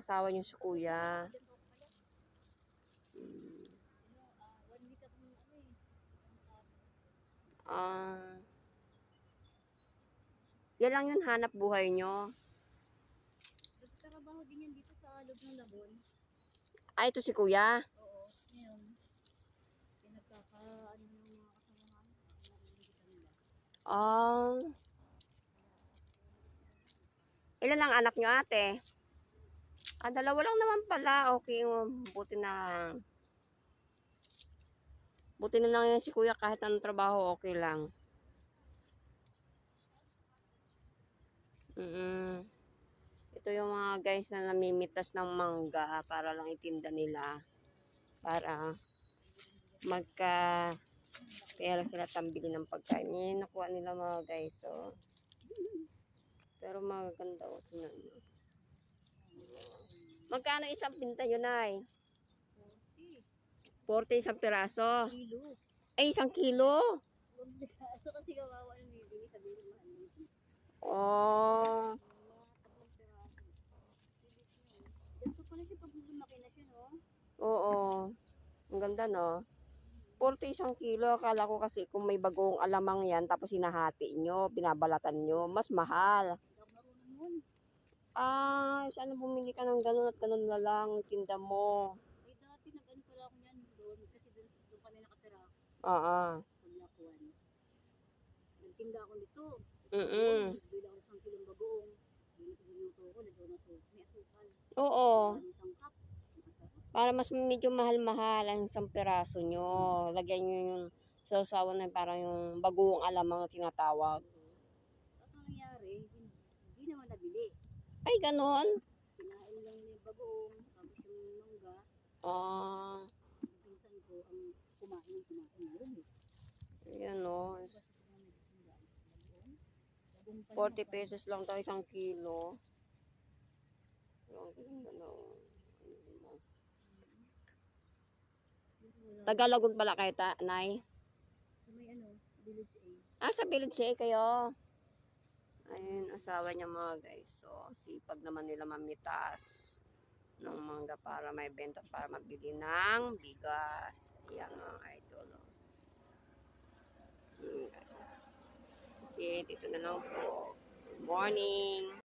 asawa niyo si kuya. Ang. Ah. yan lang yun hanap buhay nyo. Nagtrabaho din yan dito sa loob ng labon. Ah, ito si kuya. Oo. Ngayon, pinagkaka, ano ng mga kasamahan. Ah. Ilan lang anak nyo ate? Ah, dalawa lang naman pala. Okay, um, buti na. Buti na lang yan si kuya kahit anong trabaho, okay lang. Mm Ito yung mga guys na namimitas ng mangga para lang itinda nila. Para magka pera sila tambili ng pagkain. Yan nakuha nila mga guys. So, pero maganda o tingnan mo. Magkano isang pinta yun ay? 40 40 isang piraso. kilo. Ay, isang kilo. so kasi kawawa ng bibili, sabi ko mahal yun. Oh. Piraso. Ganito pala siya pag lumaki na siya, no? Oo. Ang ganda, no? 40 isang kilo. Akala ko kasi kung may bagong alamang yan, tapos hinahati nyo, binabalatan nyo, mas mahal. Hindi ako marunong. Ah, sana bumili ka ng ganun at ganun na lang, tinda mo. Ay, dati nag-ano pala ako niyan doon. Kasi doon, doon kami nakatira Oo. sa Black One. Nagtinda ako nito. Mm-mm. Bili ako ng isang kilong bagoong. Binuto ko, nito na so, may asukal. Oo. Ano sangkap. Para mas medyo mahal-mahal ang isang piraso nyo. Lagyan nyo yung sausawan na parang yung bagoong alamang na tinatawag. Tapos ang nangyari, hindi, hindi naman nabili. Ay, ganon. Kinain lang yung bagoong, tapos yung mangga, Ah, pinsan ko, ang kumain ng kumain yun. yun o. Tapos sa mga medicine guys, bagoong. Bagoong pa 40 pesos lang to isang kilo. Tagalagon pala kay ta, Nay. Sa may ano, village A. Ah, sa Village A kayo. Ayun, asawa niya mga guys. So, sipag naman nila mamitas ng mangga para may benta para mabili ng bigas. Ayan mga idol. oh. Ayan, guys. Sige, dito na lang po. Good morning.